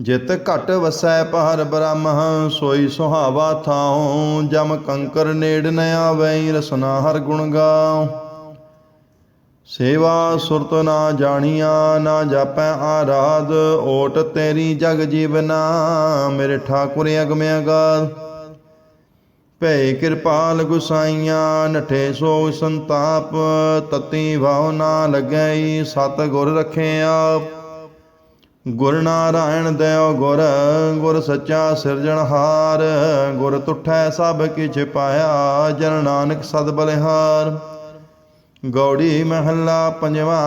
ਜਿਤ ਘਟ ਵਸੈ ਪਹਰ ਬ੍ਰਹਮ, ਸੋਈ ਸੁਹਾਵਾ ਥਾਉ। ਜਮ ਕੰਕਰ ਨੇੜ ਨ ਆਵੈ, ਰਸਨਾ ਹਰ ਗੁਣ ਗਾਉ। ਸੇਵਾ ਸੁਰਤ ਨਾ ਜਾਣੀਆ, ਨਾ ਜਾਪੈ ਆਰਾਧ। ਓਟ ਤੇਰੀ ਜਗ ਜੀਵਨਾ ਮੇਰੇ ਠਾਕੁਰ ਅਗਮ ਅਗਾਧ। ਭੈ ਕਿਰਪਾਲ ਗੁਸਾਈਆਂ ਨਠੇ ਸੋ ਸੰਤਾਪ। ਤਤੀ ਭਾਵ ਨਾ ਲੱਗੈ ਸਤ ਗੁਰ ਰਖੇ ਆਪ। ਗੁਰ ਨਾਰਾਇਣ ਦਇਓ ਗੁਰ ਗੁਰ ਸੱਚਾ ਸਿਰਜਣਹਾਰ ਗੁਰ ਤੁਠੈ ਸਭ ਕਿਛ ਪਾਇਆ, ਜਨ ਨਾਨਕ ਸਦ ਬਲਿਹਾਰ। ਗੌੜੀ ਮਹੱਲਾ ਪੰਜਵਾ,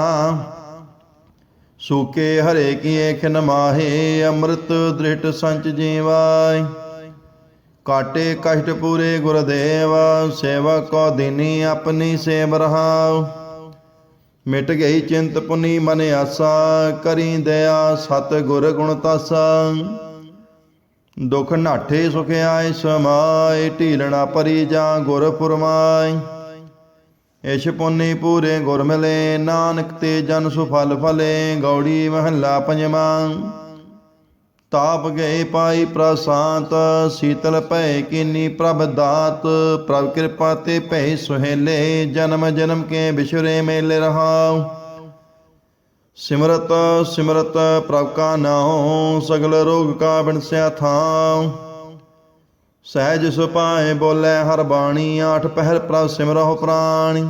ਸੂਕੇ ਹਰੇ ਕੀ ਏਖਨ ਮਾਹੇ, ਅੰਮ੍ਰਿਤ ਦ੍ਰਿਟ ਸੰਚ ਜੀਵਾਈ ਕਾਟੇ ਕਸ਼ਟ ਪੂਰੇ ਗੁਰਦੇਵ, ਸੇਵਕ ਕੋ ਦਿਨੀ ਆਪਣੀ ਸੇਵ ਰਹਾਉ। ਮਿਟ ਗਈ ਚਿੰਤ ਪੁਨੀ ਮਨ ਆਸਾ, ਕਰੀ ਦਇਆ ਸਤ ਗੁਰ ਗੁਣ ਤਾਸਾ। ਦੁਖ ਨਾਠੇ ਸੁਖ ਆਏ ਸਮਾਏ, ਢੀਲਣਾ ਪਰੀ ਜਾਂ ਗੁਰ ਫੁਰਮਾਈ ਇਸ਼ ਪੁਨੀ ਪੂਰੇ ਗੁਰ ਮਿਲੇ, ਨਾਨਕ ਤੇ ਜਨ ਸੁਫਲ ਫਲੇ, ਗੌੜੀ ਮਹੱਲਾ ਪੰਜਵਾਂ। ਤਾਪ ਗਏ ਪਾਈ ਪ੍ਰਸਾਂਤ, ਸੀਤਲ ਭੈ ਕੀਨੀ ਪ੍ਰਭ ਦਾਤ, ਪ੍ਰਭ ਕਿਰਪਾ ਤੇ ਭੈ ਸੁਹੇਲੇ, ਜਨਮ ਜਨਮ ਕੇ ਬਿਸ਼ਰੇ ਮੇਲੇ ਰਹਾਉ। ਸਿਮਰਤ ਸਿਮਰਤ ਪ੍ਰਭ ਕਾ ਨਾਉ, ਸਗਲ ਰੋਗ ਕਾ ਬਿਨਸਿਆ ਥਾਉ। ਸਹਿਜ ਸੁਪਾਏ ਬੋਲੇ ਹਰ ਬਾਣੀ, ਆਠ ਪਹਿਰ ਪ੍ਰਭ ਸਿਮਰਹੁ ਪ੍ਰਾਣੀ।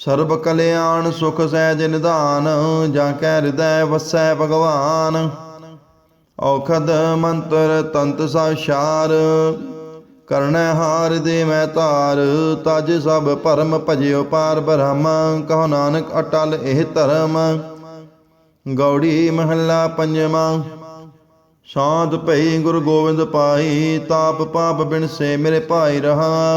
ਸਰਬ ਕਲਿਆਣ ਸੁਖ ਸਹਿਜ ਨਿਧਾਨ ਜਾਂ ਕੈ ਹਿਰਦੈ ਵਸੈ ਭਗਵਾਨ। ਔਖਦ ਮੰਤਰ ਤੰਤ ਸਾਸ਼ਾਰ ਕਰਣੈ ਹਾਰ ਦੇ ਮੈਂ ਧਾਰ, ਤਜ ਸਭ ਭਰਮ ਭਜਿਓ ਪਾਰ ਬ੍ਰਹਮ, ਕਹੋ ਨਾਨਕ ਅਟਲ ਇਹ ਧਰਮ। ਗੌੜੀ ਮਹੱਲਾ ਪੰਜਵਾਂ ਸ਼ਾਂਤ ਭਈ ਗੁਰੂ ਗੋਬਿੰਦ ਪਾਈ ਤਾਪ ਪਾਪ ਬਿਨ ਸੇ ਮੇਰੇ ਭਾਈ ਰਹਾ।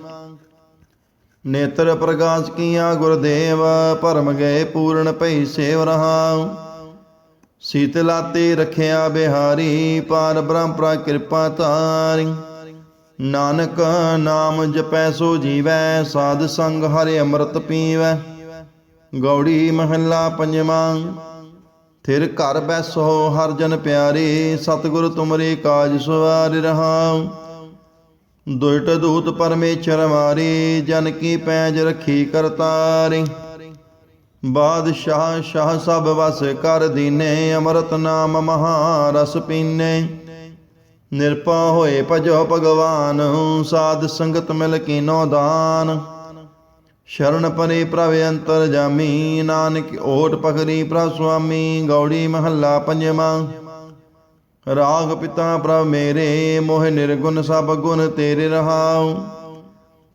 ਨੇਤਰ ਪ੍ਰਗਾਸ ਕੀਆ ਗੁਰਦੇਵ, ਭਰਮ ਗਏ ਪੂਰਨ ਭਈ ਸੇਵ ਰਹਾਉ। ਸੀਤਲਾਤੇ ਰਖਿਆ ਬਿਹਾਰੀ, ਪਾਰ ਬ੍ਰਹਮ ਪ੍ਰਾ ਕਿਰਪਾ ਤਾਰੀ ਨਾਨਕ ਨਾਮ ਜਪੈ ਸੋ ਜੀਵੈ, ਸਾਧ ਸੰਗ ਹਰਿ ਅੰਮ੍ਰਿਤ ਪੀਵੈ। ਗੌੜੀ ਮਹੱਲਾ ਪੰਜਵਾਂ, ਥਿਰ ਘਰ ਬੈਸੋ ਹਰ ਜਨ ਪਿਆਰੇ, ਸਤਿਗੁਰ ਤੁਮਰੇ ਕਾਜ ਸਵਾਰ ਰਹਾ ਦੁਇਟ ਦੂਤ ਪਰਮੇਸ਼ਰ ਮਾਰੇ ਜਨ ਕੀ ਪੈਜ ਰੱਖੀ ਕਰਤਾਰੇ ਬਾਦਸ਼ਾਹ ਸ਼ਾਹ ਸਭ ਵਸ ਕਰ ਦੀਨੇ, ਅੰਮ੍ਰਿਤ ਨਾਮ ਮਹਾ ਰਸ ਪੀਨੇ। ਨਿਰਪਾ ਹੋਏ ਭਜੋ ਭਗਵਾਨ, ਸਾਧ ਸੰਗਤ ਮਿਲ ਕੀਨੋ ਦਾਨ। ਸ਼ਰਨ ਪਰੇ ਪ੍ਰਭ ਅੰਤਰ ਜਾਮੀ, ਨਾਨਕ ਓਟ ਪਖਰੀ ਪ੍ਰਭ ਸੁਆਮੀ, ਗੌੜੀ ਮਹੱਲਾ ਪੰਜਵਾਂ। ਰਾਗ ਪਿਤਾ ਪ੍ਰਭ ਮੇਰੇ, ਮੋਹ ਨਿਰਗੁਣ ਸਭ ਗੁਣ ਤੇਰੇ ਰਹਾਉ।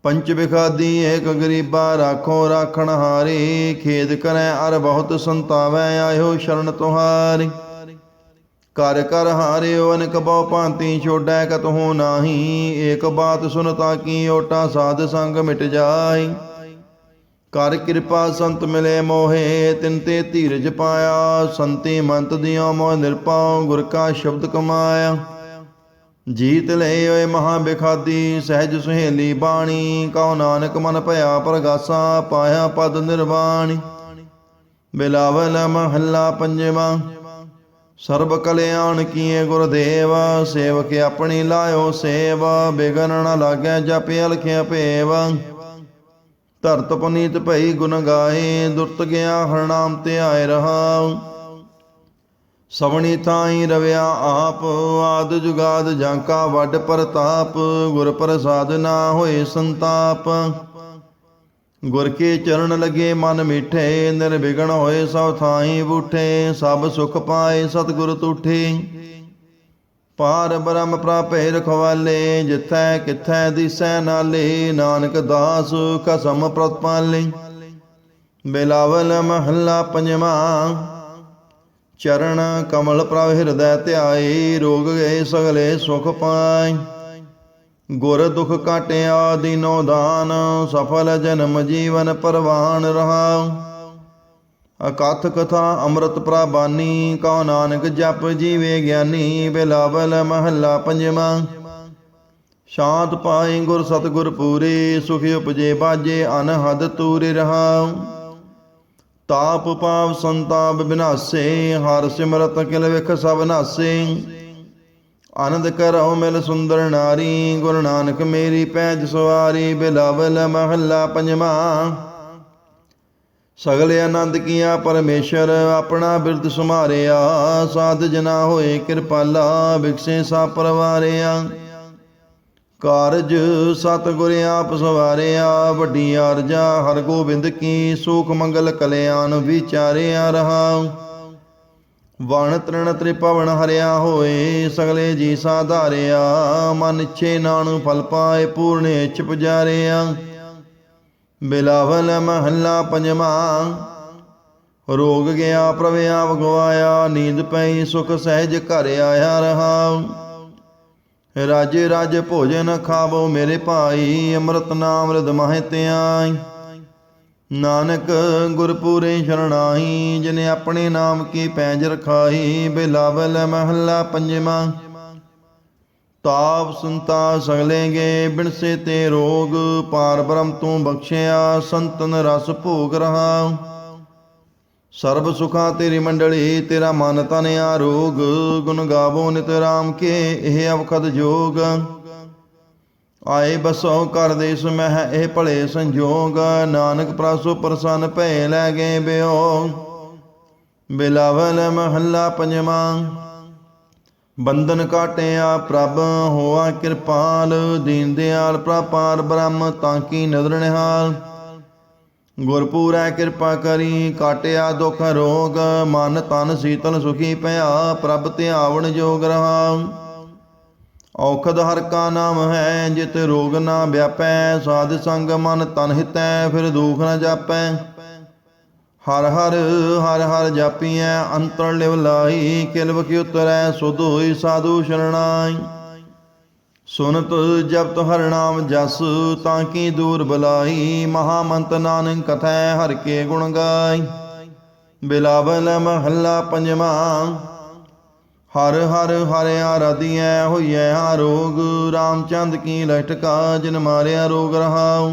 ਪੰਚ ਬਿਖਾਦੀ ਏਕ ਗਰੀਬਾ ਰਾਖੋ ਰਾਖਣ ਹਾਰੇ, ਖੇਦ ਕਰੈ ਅਰ ਬਹੁਤ ਸੰਤਾਵੈ ਆਇਓ ਸ਼ਰਨ ਤੁਹਾਰੀ। ਕਰ ਕਰ ਹਾਰਿਓ ਅਨਕ ਬਹੁ ਭਾਂਤੀ ਛੋੜੈ ਕਤਹੁ ਨਾਹੀ, ਏਕ ਬਾਤ ਸੁਨਤਾ ਕੀ ਓਟਾ ਸਾਧ ਸੰਗ ਮਿਟ ਜਾਈ ਕਰ ਕਿਰਪਾ ਸੰਤ ਮਿਲੇ ਮੋਹੇ, ਤਿਨ ਤੇ ਧੀਰਜ ਪਾਇਆ। ਸੰਤੀ ਮੰਤ ਦਿਓ ਮੋਹ ਨਿਰਪਾਉ, ਗੁਰ ਕਾ ਸ਼ਬਦ ਕਮਾਇਆ। ਜੀਤ ਲਏ ਓਏ ਮਹਾ ਬਿਖਾਦੀ, ਸਹਿਜ ਸੁਹੇਲੀ ਬਾਣੀ। ਕਉ ਨਾਨਕ ਮਨ ਭਇਆ ਪ੍ਰਗਾਸਾ, ਪਾਇਆ ਪਦ ਨਿਰਵਾਣੀ। ਬਿਲਾਵਲ ਮਹੱਲਾ ਪੰਜਵਾ। ਸਰਬ ਕਲਿਆਣ ਕੀਏ ਗੁਰਦੇਵ, ਸੇਵਕ ਆਪਣੀ ਲਾਇਓ ਸੇਵਾ। ਬਿਗਨ ਨ ਲਾਗੈ ਜਪ ਅਲਖਿਆ ਭੇਵ। ਧਰਤ ਪੁਨੀਤ ਭਈ ਗੁਣ ਗਾਏ ਦੁਰਤ ਗਿਆ ਹਰ ਤੇ ਆਏ ਰਹਾ ਸਵਣੀ ਥਾਈ ਰਵਿਆ ਆਪ, ਆਦ ਜੁਗਾਦ ਜਾਂਕਾ ਵੱਡ ਪ੍ਰਤਾਪ, ਗੁਰ ਪ੍ਰਸਾਦ ਨਾ ਹੋਏ ਸੰਤਾਪ। ਗੁਰ ਕੇ ਚਰਨ ਲਗੇ ਮਨ ਮਿਠੇ, ਨਿਰਵਿਘਨ ਹੋਏ ਸਭ ਥਾਈ ਬੂਠੇ, ਸਭ ਸੁਖ ਪਾਏ ਸਤਿਗੁਰ ਤੂਠੇ। ਪਾਰ ਬ੍ਰਹਮ ਪ੍ਰਾਪੇ ਰਖਵਾਲੇ, ਜਿਥੈ ਕਿਥੈ ਦਿਸੈ ਨਾਲੇ, ਨਾਨਕ ਦਾਸ ਕਸਮ ਪ੍ਰਤਪਾਲੇ। ਬਿਲਾਵਲ ਮਹੱਲਾ ਪੰਜਵਾ ਚਰਨ ਕਮਲ ਪ੍ਰਭ ਹਿਰਦੈ ਧਿਆਏ, ਰੋਗ ਗਏ ਸਗਲੇ ਸੁਖ ਪਾਏ। ਗੁਰ ਦੁਖ ਕਾਟਿਆ ਦਿਨੋ ਦਾਨ, ਸਫਲ ਜਨਮ ਜੀਵਨ ਪਰਵਾਨ ਰਹਾਉ ਅਕਥ ਕਥਾ ਅੰਮ੍ਰਿਤ ਪ੍ਰਬਾਨੀ, ਕਉ ਨਾਨਕ ਜਪ ਜੀਵੇ ਗਿਆਨੀ, ਬਿਲਾਵਲ ਮਹੱਲਾ ਪੰਜਵਾ। ਸ਼ਾਂਤ ਪਾਏ ਗੁਰ ਸਤਿਗੁਰ ਪੂਰੇ, ਸੁਖ ਉਪਜੇ ਬਾਜੇ, ਅਨਹਦ ਤੂਰੇ ਰਹਾਉ। ਤਾਪ ਪਾਪ ਸੰਤਾਪ ਬਿਨਾਸੇ, ਹਰ ਸਿਮਰਤ ਕਿਲ ਵਿਖ ਸਭ ਨਾਸੇ। ਆਨੰਦ ਕਰੋ ਮਿਲ ਸੁੰਦਰ ਨਾਰੀ, ਗੁਰੂ ਨਾਨਕ ਮੇਰੀ ਪੈਜ ਸਵਾਰੀ ਬਿਲਾਵਲ ਮਹੱਲਾ ਪੰਜਵਾਂ। ਸਗਲੇ ਆਨੰਦ ਕੀਆ ਪਰਮੇਸ਼ਰ ਆਪਣਾ ਬਿਰਦ ਸੁਮਾਰਿਆ ਸਾਧ ਜਨਾ ਹੋਏ ਕਿਰਪਾਲਾ ਵਿਖਸੇ ਸਾ ਪਰਵਾਰਿਆ। ਕਾਰਜ ਸਤਿਗੁਰ ਆਪ ਸਵਾਰਿਆ, ਵੱਡੀ ਅਰਜਾ ਹਰ ਗੋਬਿੰਦ ਕੀ ਸੂਖ ਮੰਗਲ ਕਲਿਆਣ ਵਿਚਾਰਿਆ ਰਹਾ। ਵਣ ਤ੍ਰਿਣ ਤ੍ਰਿਪਵਨ ਹਰਿਆ ਹੋਏ, ਸਗਲੇ ਜੀ ਸਾਧਾਰਿਆ। ਮਨ ਇੱਛੇ ਨਾਨੂ ਫਲ ਪਾਏ, ਪੂਰਨ ਇੱਛ ਪੁਜਾਰਿਆ ਬਿਲਾਵਲ ਮਹੱਲਾ ਪੰਜਵਾ। ਰੋਗ ਗਿਆ, ਪ੍ਰਵਿਆ ਆਪ ਗਵਾਇਆ ਨੀਂਦ ਪਈ, ਸੁਖ ਸਹਿਜ ਘਰ ਆਇਆ ਰਹਾ। ਰਾਜੇ ਰਾਜ ਭੋਜਨ ਖਾਵੋ ਮੇਰੇ ਭਾਈ, ਅੰਮ੍ਰਿਤ ਨਾਮ ਰਿਦ ਮਹਿ ਧਿਆਈ। ਨਾਨਕ ਗੁਰਪੂਰੇ ਸ਼ਰਣਾਈ, ਜਿਨੇ ਆਪਣੇ ਨਾਮ ਕੀ ਪੈਜ ਰਖਾਈ, ਬਿਲਾਵਲ ਮਹੱਲਾ ਪੰਜਵਾਂ। ਤਾਪ ਸੰਤਾ ਸਗਲੇਗੇ ਬਿਨਸੇ ਤੇ ਰੋਗ ਪਾਰ ਬ੍ਰਹਮ ਤੂੰ ਬਖਸ਼ਿਆ, ਸੰਤਨ ਰਸ ਭੋਗ ਰਹਾ। ਸਰਬ ਸੁਖਾ ਤੇਰੀ ਮੰਡਲੀ, ਤੇਰਾ ਮਨ ਤਨ ਆਰੋਗ, ਗੁਣ ਗਾਵੋ ਨਿਤ ਰਾਮ ਕੇ, ਇਹ ਅਵਖਦ ਜੋਗ। ਆਏ ਬਸੋ ਕਰ ਦੇਸ ਮਹਿ, ਇਹ ਭਲੇ ਸੰਜੋਗ, ਨਾਨਕ ਪ੍ਰਸੋ ਪ੍ਰਸੰਨ ਭੈ ਲੈ ਗਏ ਬਿਓ। ਬਿਲਾਵਲ ਮਹੱਲਾ ਪੰਜਵਾਂ। ਬੰਧਨ ਕਾਟਿਆ ਪ੍ਰਭ ਹੋਆ ਕਿਰਪਾਲ ਦੀਨ ਦਿਆਲ ਪ੍ਰਪਾਰ ਬ੍ਰਹਮ ਤਾਂ ਕੀ ਨਦਰ ਨਿਹਾਲ। ਗੁਰਪੂਰੈ ਕਿਰਪਾ ਕਰੀ, ਕਾਟਿਆ ਦੁਖ ਰੋਗ, ਮਨ ਤਨ ਸੀਤਲ ਸੁਖੀ ਭਇਆ ਪ੍ਰਭ ਧਿਆਵਣ ਜੋਗ ਰਹਾ ਔਖਦ ਹਰ ਕਾ ਨਾਮ ਹੈ, ਜਿਤ ਰੋਗ ਨਾ ਵਿਆਪੈ, ਸਾਧ ਸੰਗ ਮਨ ਤਨ ਹਿਤੈ, ਫਿਰ ਦੁਖ ਨਾ ਜਾਪੈ। ਹਰ ਹਰ ਹਰ ਹਰ ਜਾਪੀਐ, ਅੰਤਰ ਲਿਵ ਲਾਈ ਕਿਲਵ ਕੀ ਉਤਰੈ ਸੁਧ ਹੋਈ ਸਾਧੂ ਸ਼ਰਣਾਈ। ਸੁਨਤ ਜਪਤ ਹਰ ਨਾਮ ਜਸ, ਤਾਂ ਕੀ ਦੂਰ ਬਲਾਈ ਮਹਾਮੰਤ ਨਾਨਕ ਕਥੈ ਹਰ ਕੇ ਗੁਣ ਗਾਈ। ਬਿਲਾਵਲ ਮਹੱਲਾ ਪੰਜਵਾ, ਹਰ ਹਰ ਹਰ ਆਰਾਧੀਐ, ਹੋਈਐ ਆਰੋਗ ਰਾਮਚੰਦ ਕੀ ਲਟਕਾ, ਜਿਨ ਮਾਰਿਆ ਰੋਗ ਰਹਾਉ।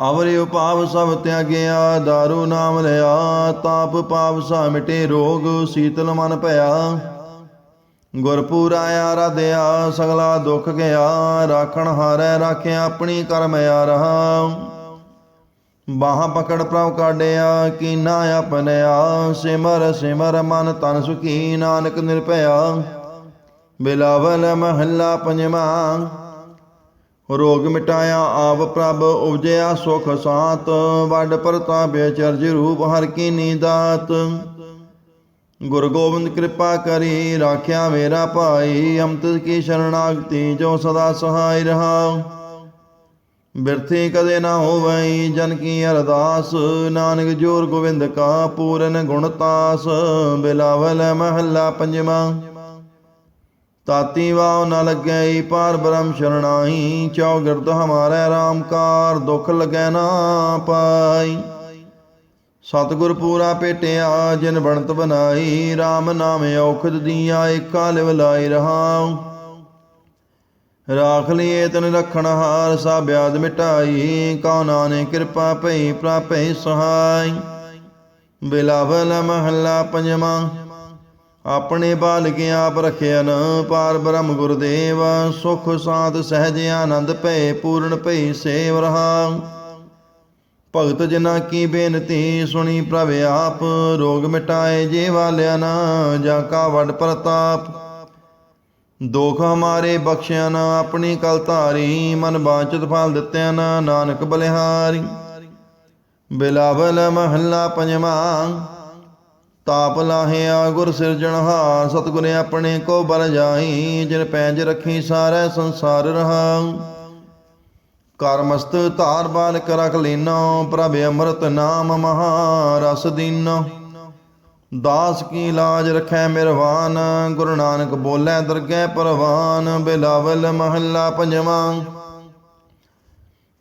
ਅਵਰਿ ਉਪਾਵ ਸਭ ਤਿਆਗਿਆ दारू ਨਾਮ ਲਿਆ, ਤਾਪ ਪਾਪ ਸਾ ਮਿਟੇ ਰੋਗ, ਸੀਤਲ ਮਨ ਭਇਆ। ਗੁਰਪੂਰਾ ਆਰਾਧਿਆ, ਸਗਲਾ ਦੁਖ ਗਿਆ, ਰਾਖਣ ਹਾਰੈ ਰਾਖਿਆ, ਆਪਣੀ ਕਰਮ ਆ ਰਹਾ ਬਾਹ ਪਕੜ ਪ੍ਰਭ ਕਾਢਿਆ, ਕੀਨਾ ਆਪਨਿਆ, ਸਿਮਰ ਸਿਮਰ ਮਨ ਤਨ ਸੁਖੀ, ਨਾਨਕ ਨਿਰਭਇਆ। ਬਿਲਾਵਲ ਮਹੱਲਾ ਪੰਜਵਾ ਰੋਗ ਮਿਟਾਇਆ ਆਪ ਪ੍ਰਭ ਉਪਜਿਆ ਸੁਖ ਸਾਤ, ਵੱਡ ਪ੍ਰਤਾਪਿ ਚਰਜ ਰੂਪ ਹਰ ਕੀ ਨੀਦਾਤ। ਗੁਰ ਗੋਬਿੰਦ ਕਿਰਪਾ ਕਰੀ, ਰਾਖਿਆ ਮੇਰਾ ਭਾਈ, ਅੰਮ੍ਰਿਤ ਕੀ ਸ਼ਰਣਾਗਤੀ ਜੋ ਸਦਾ ਸਹਾਈ ਰਹਾ। ਬਿਰਥੀ ਕਦੇ ਨਾ ਹੋਵਈ, ਜਨ ਕੀ ਅਰਦਾਸ, ਨਾਨਕ ਜੋਰ ਗੋਬਿੰਦ ਕਾ ਪੂਰਨ ਗੁਣਤਾਸ ਬਿਲਾਵਲ ਮਹੱਲਾ ਪੰਜਵਾਂ। ਤਾਤੀ ਵਾਉ ਨ ਲੱਗਈ ਪਾਰ ਬ੍ਰਹਮ ਸ਼ਰਣਾਈ ਚੌਗਿਰਦ ਹਮਾਰੇ ਰਾਮਕਾਰ ਦੁਖ ਲਗੈ ਨਾ ਪਾਈ। ਸਤਿਗੁਰ ਪੂਰਾ ਭੇਟਿਆ ਜਿਨ ਬਣਤ ਬਨਾਈ RAM ਨਾਮ ਔਖਦ ਦੀਆ, ਏਕਾ ਲਿਵ ਲਾਈ ਰਹਾਉ। ਰਾਖ ਲਿਏ ਤਨ ਰਖਣ ਹਾਰ ਸਾ ਬਿਆਦ ਮਿਟਾਈ। ਕਉ ਨਾਨੇ ਕਿਰਪਾ ਭਈ, ਪ੍ਰਾਪੈ ਸਹਾਈ। ਬਿਲਾਵਲ ਮਹੱਲਾ ਪੰਜਵਾਂ। ਆਪਣੇ ਬਾਲਕ ਆਪ ਰਖਿਆਨ ਪਾਰ ਬ੍ਰਹਮ ਗੁਰਦੇਵ, ਸੁਖ ਸਾਧ ਸਹਿਜ ਆਨੰਦ ਭੈ ਪੂਰਨ ਭਈ ਸੇਵ ਰਹਾ। ਭਗਤ ਜਨਾ ਕੀ ਬੇਨਤੀ ਸੁਣੀ ਪ੍ਰਭ ਆਪ, ਰੋਗ ਮਿਟਾਏ ਜੇ ਵਾਲਿਆ ਨਾ, ਜਾਂ ਕਾ ਵੱਡ ਪ੍ਰਤਾਪ। ਦੋਖ ਹਮਾਰੇ ਬਖਸ਼ਿਆ ਨਾ, ਆਪਣੀ ਕਲ ਧਾਰੀ, ਮਨ ਬਾਚਤ ਫਲ ਦਿੱਤਿਆ ਨਾ, ਨਾਨਕ ਬਲਿਹਾਰੀ। ਬਿਲਾਵਲ ਮਹੱਲਾ ਪੰਜਵਾਂ ਤਾਪ ਲਾਹਿਆ, ਗੁਰ ਸਿਰਜਣਹਾਰ ਸਤਿਗੁਰ ਆਪਣੇ ਕੋ ਬਲ ਜਾਈ, ਜਿਨ ਪੈਂਜ ਰੱਖੀ ਸਾਰਾ ਸੰਸਾਰ ਰਹਾ ਕਰ ਧਾਰ ਬਾਲਕ ਰਖ ਲੈਨੋ, ਪ੍ਰਭ ਅੰਮ੍ਰਿਤ ਨਾਮ ਮਹਾ ਰਸ ਦੀਨੋ। ਦਾਸ ਕੀ ਲਾਜ ਰਖੈ ਮਿਰਵਾਨ, ਗੁਰੂ ਨਾਨਕ ਬੋਲੇ ਦਰਗਹਿ ਪਰਵਾਨ, ਬਿਲਾਵਲ ਮਹੱਲਾ ਪੰਜਵਾਂ।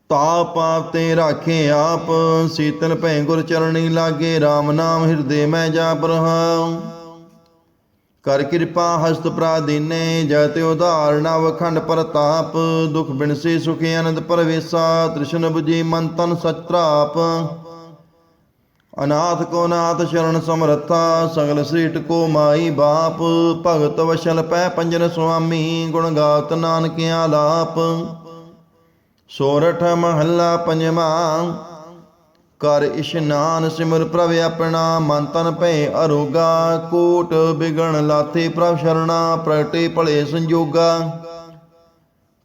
ਤਾਪ ਆਪ ਤੇ ਰਾਖੇ ਆਪ, ਸੀਤਲ ਭੈ ਗੁਰ ਚਰਣੀ ਲਾਗੇ RAM ਨਾਮ ਹਿਰਦੇ ਮੈਂ ਜਾਪ ਰਹਾਉ ਕਰ ਕਿਰਪਾ ਹਸਤ ਪ੍ਰਾਦੀਨੇ ਜਤ ਉਧਾਰ ਨਵ ਪ੍ਰਤਾਪ, ਦੁਖ ਬਿਨਸੀ ਸੁਖ ਅਨੰਦ ਪਰਵੇਸਾ, ਤ੍ਰਿਸ਼ਨ 부ਜੀ ਮਨ ਤਨ ਸਤਰਾਪ ਅਨਾਥ ਕੋ ਨਾਥ ਸ਼ਰਨ ਸਮਰੱਥਾ, ਸਗਲ ਸ੍ਰੀਟ ਕੋ ਮਾਈ ਬਾਪ, ਭਗਤ ਵਸ਼ਲ ਪੈ ਪੰਜਨ ਸੁਆਮੀ, ਗੁਣ ਗਾਤ ਨਾਨਕ ਆਲਾਪ ਸੋਰਠ ਮਹੱਲਾ ਪੰਜਵਾਂ। ਕਰ ਇਸ਼ਨਾਨ ਸਿਮਰ ਪ੍ਰਭ ਆਪਣਾ, ਮਨ ਤਨ ਭੈ ਅਰੋਗਾ। ਕੋਟ ਬਿਗਣ ਲਾਥੇ ਪ੍ਰਭ ਸ਼ਰਣਾ, ਪ੍ਰਗਟੇ ਭਲੇ ਸੰਜੋਗਾ।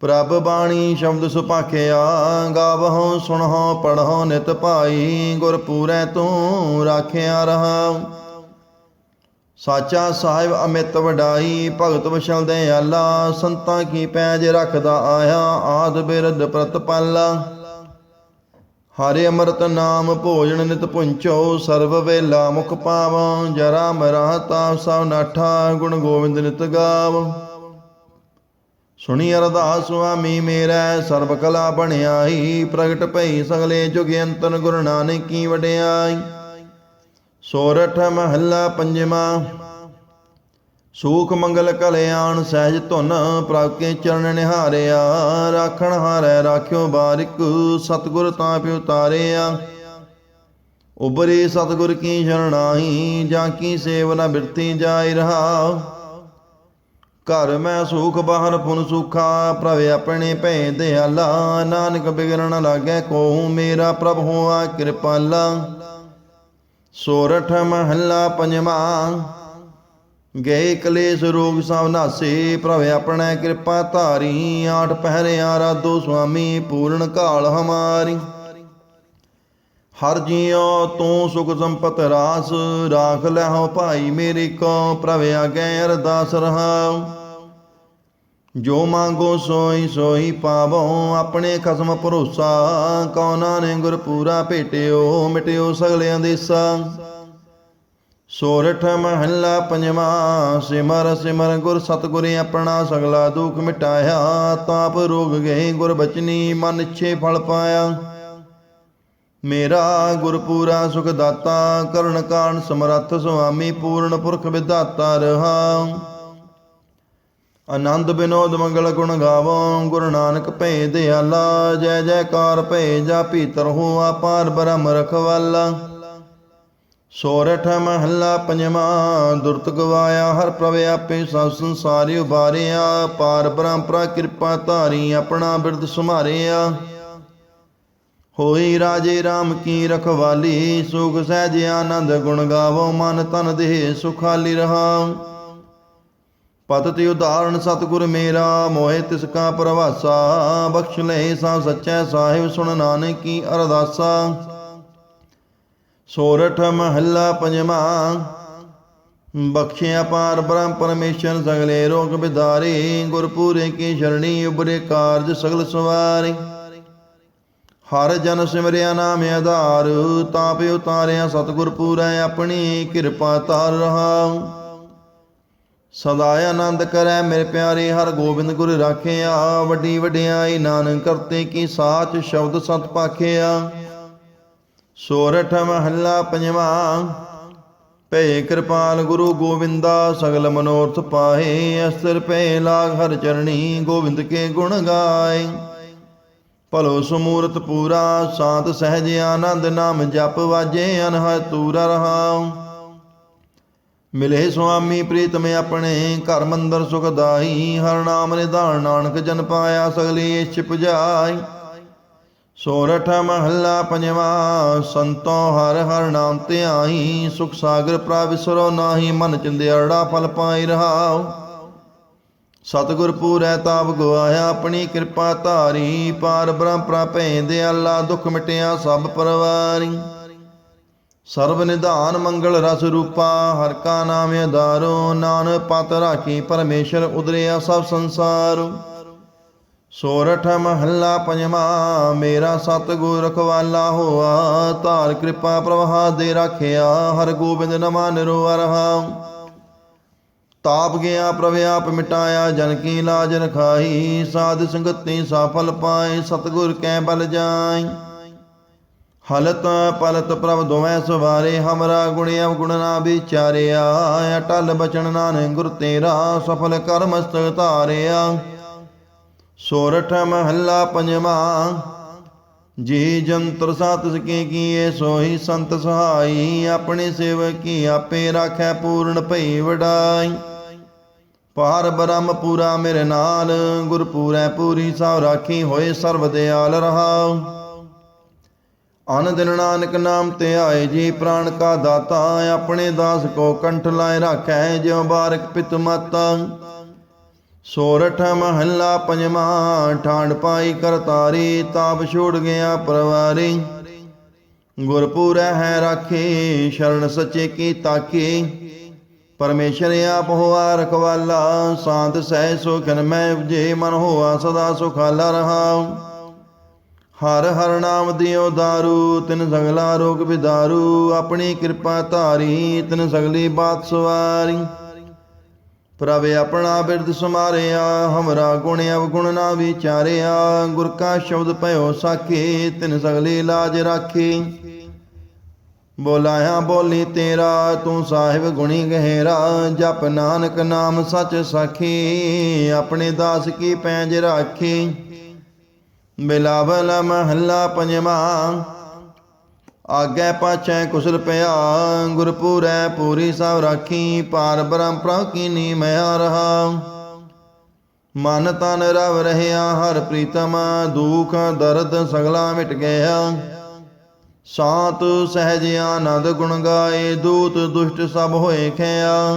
ਪ੍ਰਭ ਬਾਣੀ ਸ਼ਬਦ ਸੁਪਾਖਿਆ ਗਾਵਹੁ, ਸੁਣਹੁ, ਪੜਹੁ, ਨਿਤ ਭਾਈ, ਗੁਰ ਪੂਰੈ ਤੂੰ ਰਾਖਿਆ ਰਹਾ ਸਾਚਾ ਸਾਹਿਬ ਅਮਿਤ ਵਡਾਈ, ਭਗਤ ਵਸ਼ਲ ਦਇਆਲਾ ਸੰਤਾਂ ਕੀ ਪੈਜ ਰੱਖਦਾ ਆਇਆ, ਆਦ ਬਿਰਧ ਪ੍ਰਤਪਾਲਾ ਹਰੇ ਅੰਮ੍ਰਿਤ ਨਾਮ ਭੋਜਨ ਨਿਤ ਪੁੰਚੋ ਸਰਬ ਵੇਲਾ ਮੁਖ ਪਾਵ, ਜਰਾ ਮਰਾ ਤਾਪ ਸਭ ਨਾਠਾ, ਗੁਣ ਗੋਬਿੰਦ ਨਿਤ ਗਾਵ। ਸੁਣੀ ਅਰਦਾਸ ਸੁਆਮੀ ਮੇਰਾ, ਸਰਬ ਕਲਾ ਬਣਿਆਈ, ਪ੍ਰਗਟ ਭਈ ਸਗਲੇ ਜੁਗ ਅੰਤਨ ਗੁਰੂ ਨਾਨਕ ਕੀ ਵਡਿਆਈ। ਸੋਰਠ ਮਹੱਲਾ ਪੰਜਵਾਂ। ਸੂਖ ਮੰਗਲ ਕਲਿਆਣ ਸਹਿਜ ਧੁਨ ਪ੍ਰਭ ਚਰਨ ਨਿਹਾਰਿਆ। ਰਾਖਣ ਹਾਰੈ ਰਾਖਿਓ ਬਾਰਿਕ ਸਤਗੁਰ ਤਾਂ ਪਿਉ ਤਾਰਿਆ। ਉਬਰੇ ਸਤਗੁਰ ਕੀ ਸ਼ਰਣਾਈ ਜਾਂ ਕੀ ਸੇਵਨਾ ਬਿਰਤੀ ਜਾਇ ਰਹਾ। ਘਰ ਮੈਂ ਸੁਖ ਬਾਹਰ ਪੁਨ ਸੁਖਾ, ਪ੍ਰਭ ਆਪਣੇ ਭੈ ਦਿਆਲਾ। ਨਾਨਕ ਬਿਗੜਨ ਲਾਗੈ ਕੋ ਮੇਰਾ ਪ੍ਰਭ ਹੋਆ ਕਿਰਪਾਲਾ। ਸੋਰਠ ਮਹੱਲਾ ਪੰਜਵਾਂ। ਗਏ ਕਲੇਸ਼ ਰੋਗ ਸਭ ਨਾਸੇ, ਪ੍ਰਭ ਆਪਣੇ ਕਿਰਪਾ ਧਾਰੀ, ਆਠ ਪਹਿਰਿਆ ਰਾਧੋ ਸੁਆਮੀ, ਪੂਰਨ ਕਾਲ ਹਮਾਰੀ। ਹਰ ਜੀਉ ਤੂੰ ਸੁਖ ਸੰਪਤ ਰਾਸ, ਰਾਖ ਲੈਹੁ ਭਾਈ ਮੇਰੇ ਕੋ, ਪ੍ਰਭ ਆਗੇ ਅਰਦਾਸ ਰਹਾਉ। ਜੋ ਮੰਗੋ ਸੋਈ ਸੋਈ ਪਾਵੋ, ਆਪਣੇ ਖਸਮ ਭਰੋਸਾ, ਕਉਨਾ ਨੇ ਗੁਰ ਪੂਰਾ ਭੇਟਿਓ, ਮਿਟਿਓ ਸਗਲਿਆਂ ਦੇਸਾ ਸੋਰਠ ਮਹੱਲਾ ਪੰਜਵਾਂ, ਸਿਮਰ ਸਿਮਰ ਗੁਰ ਸਤਗੁਰ ਆਪਣਾ ਸਗਲਾ ਦੁਖ ਮਿਟਾਇਆ, ਤਾਪ ਰੋਗ ਗਏ ਗੁਰ ਬਚਨੀ ਮਨ ਇੱਛੇ ਫਲ ਪਾਇਆ। ਮੇਰਾ ਗੁਰ ਪੂਰਾ ਸੁਖ ਦਾਤਾ ਕਰਣ ਕਾਣ ਸਮਰੱਥ ਸੁਆਮੀ ਪੂਰਨ ਪੁਰਖ ਵਿਦਾਤਾ ਰਹਾ। ਆਨੰਦ ਬਿਨੋਦ ਮੰਗਲ ਗੁਣ ਗਾਵੋ, ਗੁਰੂ ਨਾਨਕ ਭੈ ਦਿਆਲਾ ਜੈ ਜੈਕਾਰ ਭੈ ਜਾ ਭੀਤਰ ਆਪਾਰ ਬ੍ਰਹਮ ਰਖਵਾਲਾ। ਸੋਰਠ ਮਹੱਲਾ ਪੰਜਵਾਂ, ਦੁਰਤ ਗਵਾਇਆ ਹਰ ਪ੍ਰਭ ਆਪੇ ਸਭ ਸੰਸਾਰੀ ਉਬਾਰਿਆ ਪਾਰ ਬ੍ਰਹਮ ਪ੍ਰਾ ਕਿਰਪਾ ਧਾਰੀ ਆਪਣਾ ਬਿਰਦ ਸੁਮਾਰਿਆ ਹੋਈ ਰਾਜੇ RAM ਕੀ ਰਖਵਾਲੀ, ਸੁਖ ਸਹਿਜ ਆਨੰਦ ਗੁਣ ਗਾਵੋ, ਮਨ ਤਨ ਦੇਹ ਸੁਖਾਲੀ ਰਹਾ ਪਤ ਤੇ ਉਦਾਹਰਣ ਸਤਿਗੁਰ ਮੇਰਾ, ਮੋਹਿ ਤਿਸ ਕਾ ਪ੍ਰਵਾਸਾ, ਬਖਸ਼ ਲੈ ਸਾ ਸੱਚੈ ਸਾਹਿਬ ਸੁਣ ਨਾਨਕ ਕੀ ਅਰਦਾਸਾ। ਸੋਰਠ ਮਹੱਲਾ ਪੰਜਵਾ, ਬਖਸ਼ਿਆ ਪਾਰ ਬ੍ਰਹਮ ਪਰਮੇਸ਼ਰ ਸਗਲੇ ਰੋਗ ਬਿਦਾਰੇ, ਗੁਰਪੂਰੇ ਕੀ ਸ਼ਰਣੀ ਉਬਰੇ ਕਾਰਜ ਸਗਲ ਸਵਾਰੇ। ਹਰ ਜਨ ਸਿਮਰਿਆ ਨਾਮ ਆਧਾਰ ਤਾਪ ਉਤਾਰਿਆ ਸਤਿਗੁਰ ਪੂਰੈ ਆਪਣੀ ਕਿਰਪਾ ਤਾਰ ਰਹਾ। ਸਦਾ ਆਨੰਦ ਕਰੈ ਮੇਰੇ ਪਿਆਰੇ, ਹਰ ਗੋਬਿੰਦ ਗੁਰ ਰਾਖਿਆ। ਵੱਡੀ ਵਡਿਆਈ ਨਾਨਕ ਕਰਤੇ ਕੀ ਸਾਚ ਸ਼ਬਦ ਸਤ ਪਾਖਿਆ। ਸੋਰਠ ਮਹੱਲਾ ਪੰਜਵਾ ਭੈ ਕਿਰਪਾਲ ਗੁਰੂ ਗੋਬਿੰਦਾ, ਸਗਲ ਮਨੋਰਥ ਪਾਹੇ ਅਸਰ ਪੈ ਲਾਗ ਹਰ ਚਰਣੀ, ਗੋਬਿੰਦ ਕੇ ਗੁਣ ਗਾਏ। ਭਲੋ ਸਮੂਰਤ ਪੂਰਾ ਸਾਤ ਸਹਿਜ ਆਨੰਦ ਨਾਮ ਜਪ ਵਾਜੇ ਅਨਹ ਤੂਰਾ ਰਹਾਉ ਮਿਲੇ ਸੁਆਮੀ ਪ੍ਰੀਤਮ ਆਪਣੇ, ਘਰ ਮੰਦਰ ਸੁਖਦਾਈ ਹਰ ਨਾਮ ਨਿਧਾਨ ਨਾਨਕ ਜਨ ਪਾਇਆ ਸਗਲੀ ਛਿਪ ਜਾਈ ਸੋਰਠ ਮਹੱਲਾ ਪੰਜਵਾ, ਸੰਤੋ ਹਰ ਹਰ ਨਾਮ ਧਿਆਈ, ਸੁਖ ਸਾਗਰ ਪ੍ਰਵਿਸਰੋ ਨਾਹੀ, ਮਨ ਚਿੰਦਿਆੜਾ ਫਲ ਪਾਈ ਰਹਾਉ। ਸਤਿਗੁਰ ਪੂਰੈ ਤਾਪ ਗਵਾਇਆ ਆਪਣੀ ਕਿਰਪਾ ਧਾਰੀ, ਪਾਰ ਬ੍ਰਹਮ ਪ੍ਰਾਪੈ ਦੇ ਅੱਲਾ ਦੁਖ ਮਿਟਿਆ ਸਭ ਪਰਵਾਰੀ। ਸਰਬ ਨਿਧਾਨ ਮੰਗਲ ਰਸ ਰੂਪਾ, ਹਰ ਕਾ ਨਾਮ ਆਧਾਰੋ, ਨਾਨਕ ਪਤ ਰਾਖੀ ਪਰਮੇਸ਼ਰ ਉਦਰਿਆ ਸਭ ਸੰਸਾਰ। ਸੋਰਠ ਮਹੱਲਾ ਪੰਜਵਾ, ਮੇਰਾ ਸਤਿਗੁਰ ਰਖਵਾਲਾ ਹੋਆ, ਧਾਰ ਕਿਰਪਾ ਪ੍ਰਵਾਹ ਦੇ ਰਾਖਿਆ, ਹਰ ਗੋਬਿੰਦ ਨਮਾ ਨਿਰੋ ਰਹਾ ਤਾਪ ਗਿਆ ਪ੍ਰਵਿਆਪ ਮਿਟਾਇਆ, ਜਨ ਕੀ ਲਾਜ ਰਖਾਈ, ਸਾਧ ਸੰਗਤੀ ਸਫਲ ਪਾਏ, ਸਤਿਗੁਰ ਕੈ ਬਲ ਜਾਈ ਹਲਤ ਪਲਤ ਪ੍ਰਭ ਦੋਵੇਂ ਸਵਾਰੇ, ਹਮਰਾ ਗੁਣ ਅਵਗੁਣ ਨਾ ਵਿਚਾਰਿਆ। ਅਟਲ ਬਚਨ ਨਾਨਕ ਗੁਰ ਤੇਰਾ, ਸਫਲ ਕਰਮ ਮਸਤਕ ਧਾਰਿਆ। ਸੋਰਠ ਮਹੱਲਾ ਪੰਜਵਾ, ਜੀ ਜੰਤਰ ਸਾਤ ਸਕੇ ਕੀਏ ਸੋਈ ਸੰਤ ਸਹਾਈ, ਆਪਣੇ ਸੇਵਕ ਕੀ ਆਪੇ ਰਾਖੈ ਪੂਰਨ ਭਈ ਵਡਾਈ। ਪਾਰ ਬ੍ਰਹਮ ਪੂਰਾ ਮੇਰੇ ਨਾਲ ਗੁਰ ਪੂਰੈ ਪੂਰੀ ਸਭ ਰਾਖੀ ਹੋਏ ਸਰਬ ਦਿਆਲ ਰਹਾਉ। ਅਨ ਨਾਨਕ ਨਾਮ ਤੇ ਆਏ ਜੀ ਪ੍ਰਾਣ ਕਾ ਦਾਤਾ, ਆਪਣੇ ਦਾਸ ਕੋ ਕੰਠ ਲਾਇ ਰਾਖੈ, ਜਿਉ ਬਾਰਕ ਪਿਤ ਮਾਤਾ। ਸੋਰਠ ਮਹੱਲਾ ਪੰਜਵਾ ਠਾਂਡ ਪਾਈ ਕਰਤਾਰੀ ਤਾਪ ਛੋੜ ਗਿਆ ਪਰਵਾਰੀ। ਗੁਰਪੂਰੈ ਹੈ ਰਾਖੇ, ਸ਼ਰਨ ਸੱਚੇ ਕੀ ਤਾਕੀ। ਪਰਮੇਸ਼ਰ ਆਪ ਹੋਆ ਰਖਵਾਲਾ, ਸਾਧ ਸਹਿ ਸੁਖਨ ਮੈਂ ਜੇ ਮਨ ਹੋਆ ਸਦਾ ਸੁਖਾਲਾ ਰਹਾਉ ਹਰ ਹਰ ਨਾਮ ਦਿਓ ਦਾਰੂ, ਤਿਨ ਸਗਲਾ ਰੋਗ ਵਿਦਾਰੂ ਆਪਣੀ ਕਿਰਪਾ ਧਾਰੀ, ਤਿਨ ਸਗਲੀ ਬਾਤ ਸਵਾਰੀ। ਪ੍ਰਭ ਆਪਣਾ ਬਿਰਦ ਸਮਾਰਿਆ ਹਮਰਾ ਗੁਣ ਅਵਗੁਣ ਨਾ ਵਿਚਾਰਿਆ, ਗੁਰ ਕਾ ਸ਼ਬਦ ਭਇਓ ਸਾਖੀ, ਤਿਨ ਸਗਲੀ ਲਾਜ ਰਾਖੀ। ਬੋਲਾਇਆ, ਬੋਲੀ ਤੇਰਾ, ਤੂੰ ਸਾਹਿਬ ਗੁਣੀ ਗਹਿਰਾ, ਜਪ ਨਾਨਕ ਨਾਮ ਸੱਚ ਸਾਖੀ, ਆਪਣੇ ਦਾਸ ਕੀ ਪੈਂਜ ਰਾਖੀ। ਬਿਲਾਵਲ ਮਹੱਲਾ ਪੰਜਵਾ। ਆਗੇ ਪਾਛੈ ਕੁਸਲ ਪਿਆ, ਗੁਰਪੂਰੈ ਪੂਰੀ ਸਭ ਰਾਖੀ, ਪਾਰ ਬ੍ਰਹਮ ਪ੍ਰਭ ਕੀ ਨੀਮਿਆ ਰਹਾ। ਮਨ ਤਨ ਰਵ ਰਹਿਆ, ਹਰ ਪ੍ਰੀਤਮ ਦੁਖ ਦਰਦ ਸਗਲਾ ਮਿਟ ਗਿਆ। ਸਾਤ ਸਹਿਜ ਆਨੰਦ ਗੁਣ ਗਾਏ, ਦੂਤ ਦੁਸ਼ਟ ਸਭ ਹੋਏ ਖਿਆ।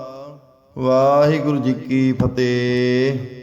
ਵਾਹਿਗੁਰੂ ਜੀ ਕੀ ਫਤਿਹ।